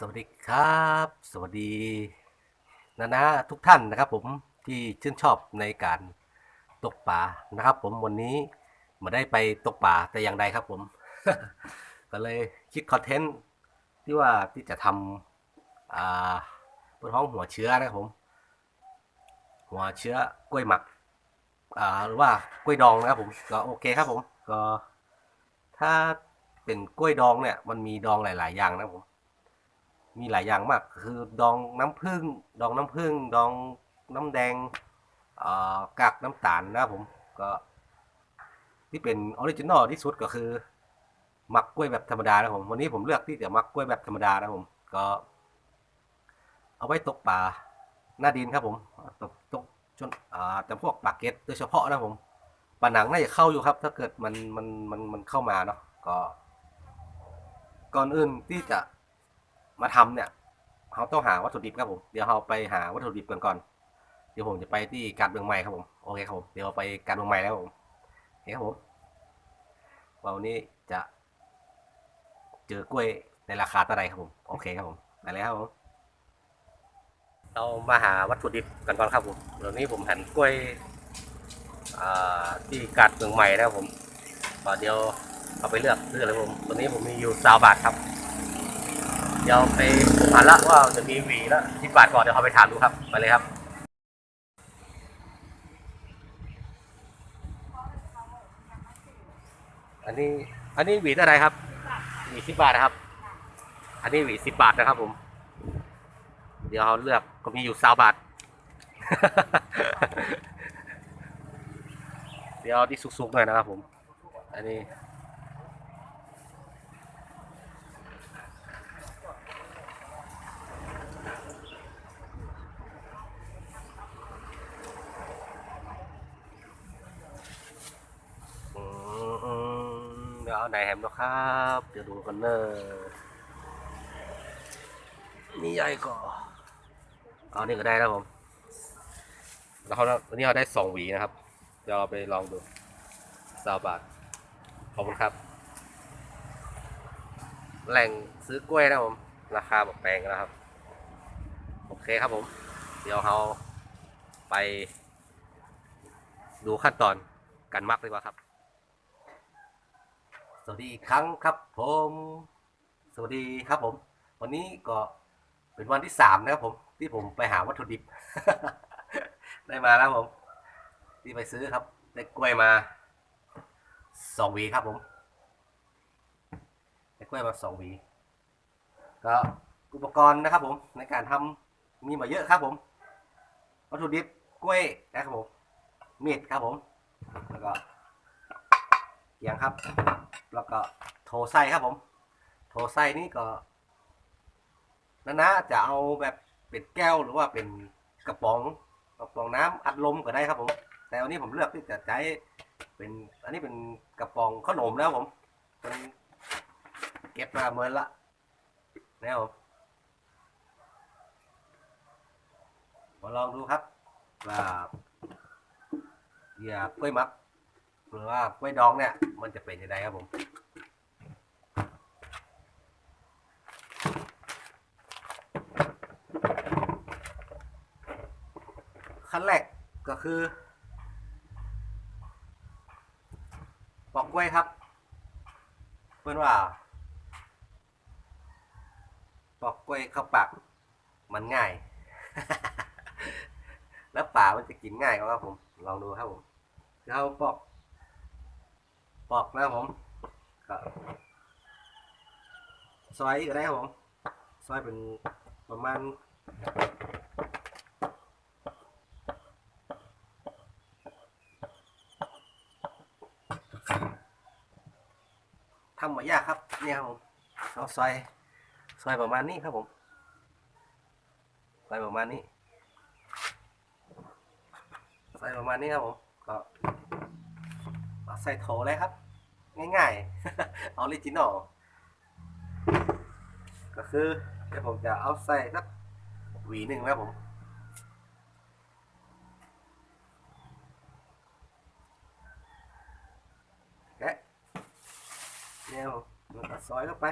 สวัสดีครับ สวัสดีนะนะทุกท่านนะครับผมที่ชื่นชอบในการตกปลานะครับผมวันนี้มาได้ไปตกปลาแต่อย่างใดครับผม ก็เลยคิดคอนเทนต์ที่ว่าที่จะทำอ่าบนห้องหัวเชื้อนะครับผม หัวเชื้อกล้วยหมักอ่าหรือว่ากล้วยดองนะครับผมก็โอเคครับผมก็ถ้าเป็นกล้วยดองเนี่ยมันมีดองหลาย ๆ อย่างนะครับผม มีหลายอย่างมาก คือดองน้ำผึ้งดองน้ำผึ้งดองน้ำแดงกากน้ำตาลนะครับผมก็ที่เป็นออริจินอลที่สุดก็คือหมักกล้วยแบบธรรมดานะผมวันนี้ผมเลือกที่จะหมักกล้วยแบบธรรมดานะผมก็ เอาไว้ตกปลาหน้าดินครับผมตกตกจนอ่าแต่พวกปลาเก็ตโดยเฉพาะนะผมปลาหนังน่าจะเข้าอยู่ครับ ถ้าเกิดมันมันมันมันเข้ามาเนาะก็ ก่อนอื่นที่จะ มาทำเนี่ยเราต้องหาวัตถุดิบครับผม เดี๋ยวเราไปหาวัตถุดิบกันก่อน เดี๋ยวผมจะไปที่การเมืองใหม่ครับผม โอเคครับผม เดี๋ยวเราไปการเมืองใหม่แล้วผมโอเคครับผมวันนี้จะเจอกล้วยในราคาเท่าไรครับผม โอเคครับผมไปเลยครับผม เรามาหาวัตถุดิบกันก่อนครับผม เดี๋ยวนี้ผมหันกล้วยที่การเมืองใหม่นะครับผมเดี๋ยวเอาไปเลือกเลือกเลยผม ตัวนี้ผมมีอยู่สาวบาทครับ เดี๋ยวไปผ่านละว่าจะมีหวีแล้วที่บาทก่อนเดี๋ยวเขาไปถามดูครับไปเลยครับอันนี้อันนี้หวีเท่าไรครับหวีสิบบาทนะครับ อันนี้หวีสิบบาทนะครับผม เดี๋ยวเขาเลือกก็มีอยู่สาบาท เดี๋ยวเอาที่สุกๆหน่อยนะครับผม อันนี้ อืม เดี๋ยวเอาไหนแฮมนะครับ เดี๋ยวดูกันเนอนี่ใหญ่ก่อเอานี่ก็ได้แล้วผม แล้วเขาวันนี้เราได้สองหวีนะครับ เดี๋ยวเราไปลองดูสาวบาทขอบคุณครับ แหล่งซื้อกล้วยนะผม ราคาแบบแพงนะครับ โอเคครับผม เดี๋ยวเราไปดูขั้นตอนการมักดีกว่าครับ สวัสดีครั้งครับผม สวัสดีครับผม วันนี้ก็เป็นวันที่สามนะครับผม ที่ผมไปหาวัตถุดิบ ได้มาแล้วผม ที่ไปซื้อครับ ได้กล้วยมาสองหวีครับผม ได้กล้วยมาสองหวี ก็อุปกรณ์นะครับผม ในการทำมีมาเยอะครับผม วัตถุดิบกล้วยนะครับผมมีดครับผม แล้วก็ เกียงครับ แล้วก็โถไส้ครับผม โถไส้นี่ก็นานะจะเอาแบบเป็นแก้วหรือว่าเป็นกระป๋องกระป๋องน้ำอัดลมก็ได้ครับผม แต่วันนี้ผมเลือกที่จะใช้เป็นอันนี้เป็นกระป๋องขนมแล้วผมเป็นเก็บมาเมื่อละแล้วผมมาลองดูครับว่าเหยื่อกล้วยมัก หรือว่ากล้วยดองเนี่ย มันจะเป็นยังไงครับผมขั้นแรกก็คือปอกกล้วยครับเพื่อนว่าปอกกล้วยเข้าปากมันง่าย แล้วป่ามันจะกินง่ายครับผม ลองดูครับผมเราปอก ปอกนะครับผมก็ซอยก็ได้ครับผมซอยเป็นประมาณทำมายากครับเนี่ยครับผมเอาซอยซอยประมาณนี้ครับผมซอยประมาณนี้ซอยประมาณนี้ครับผมก็ ใส่โถเลยครับ ง่ายๆออริจินอลก็คือเดี๋ยวผมจะเอาใส่สักหวีหนึ่งนะผมแกะเนี่ยมันก็ซอยเข้าไป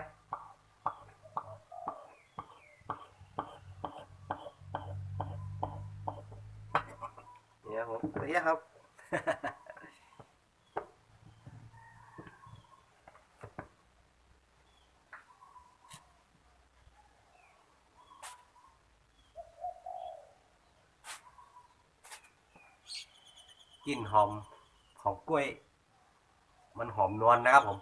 เนี่ยผมเรียครับ กลิ่นหอมของกล้วย มันหอมนวลนะครับผม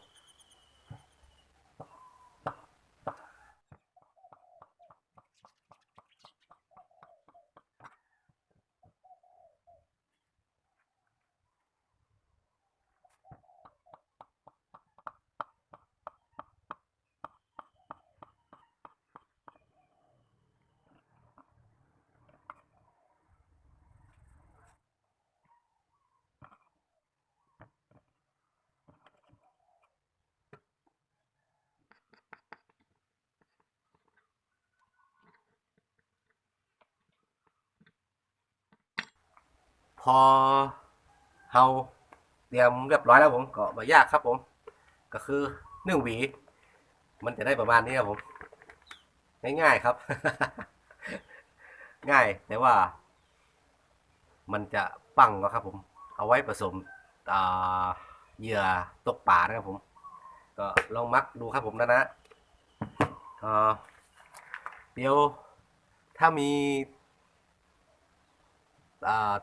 พอเฮาเตรียมเรียบร้อยแล้วผมก็มายากครับผม ก็คือหนึ่งหวี มันจะได้ประมาณนี้ครับผม ง่ายๆครับ ง่ายแต่ว่า มันจะปังนะครับผม เอาไว้ผสมเหยื่อตกป่านะครับผม ก็ลองมักดูครับผมนะนะเดี๋ยวถ้ามี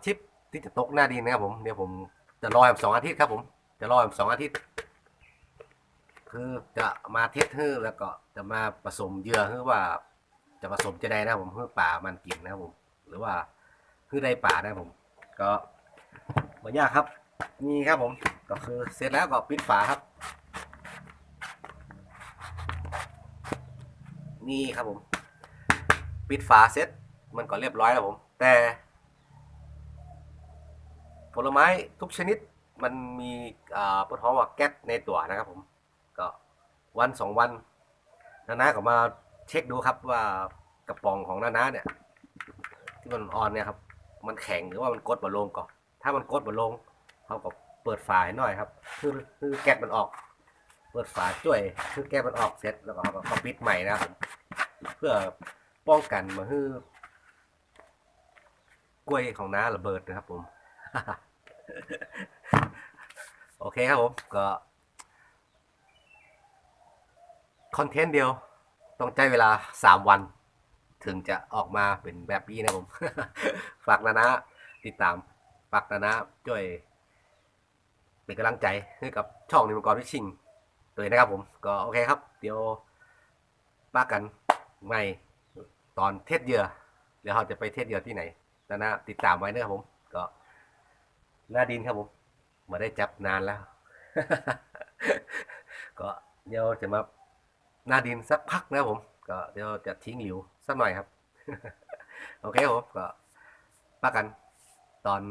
ทิป ที่จะตกหน้าดินนะครับผมเดี๋ยวผมจะรออีกสองอาทิตย์ครับผม จะรออีกสองอาทิตย์ คือจะมาเทสฮื้อแล้วก็จะมาผสมเยื่อฮื้อว่า จะผสมจะได้นะครับผมเฮือป่ามันกินนะครับผม หรือว่าเฮือได้ป่านะครับผม ก็ไม่ยากครับ นี่ครับผม ก็คือเสร็จแล้วก็ปิดฝาครับ นี่ครับผม ปิดฝาเสร็จมันก็เรียบร้อยแล้วผม แต่ ลไม้ทุกชนิดมันมีอ่าปท้องว่าแก๊สในตัวนะครับผม ก็วันสองวันนานาก็มาเช็คดูครับว่ากระป๋องของนานาเนี่ย ที่มันอ่อนเนี่ยครับ มันแข็งหรือว่ามันกดบอลงก่อนถ้ามันกดบอลงเขาก็เปิดฝาให้หน่อยครับคือคือแก๊สมันออก เปิดฝาช่วยคือแก๊สมันออกเสร็จแล้วก็เขาก็ปิดใหม่นะครับผมเพื่อป้องกันมาฮื้อกล้วยของน้าระเบิดนะครับผม โอเคครับผมก็คอนเทนต์เดียว ต้องใช้เวลาสามวัน ถึงจะออกมาเป็นแบบนี้นะผม ฝากนานะ ติดตาม ฝากนานะช่วย เป็นกำลังใจให้กับช่องนิมกรวิชิงตัวเองนะครับผม ก็โอเคครับ เดี๋ยวป้ากันใหม่ตอนเทศเยือเดี๋ยวเราจะไปเทศเยื่อที่ไหนนานะติดตามไว้นะครับผม หน้าดินครับผมมาได้จับนานแล้ว ก็เดี๋ยวจะมาหน้าดินสักพักนะครับผม ก็เดี๋ยวจะทิ้งหลิวสักหน่อยครับ โอเคครับผมก็ป้ากัน ตอน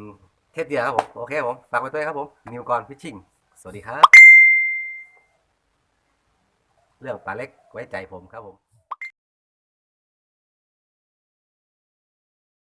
เทศเดียวครับผม โอเคครับผมฝากไว้ด้วยครับผม นิวกรพิชชิ่ง สวัสดีครับ เรื่องปลาเล็กไว้ใจผมครับผม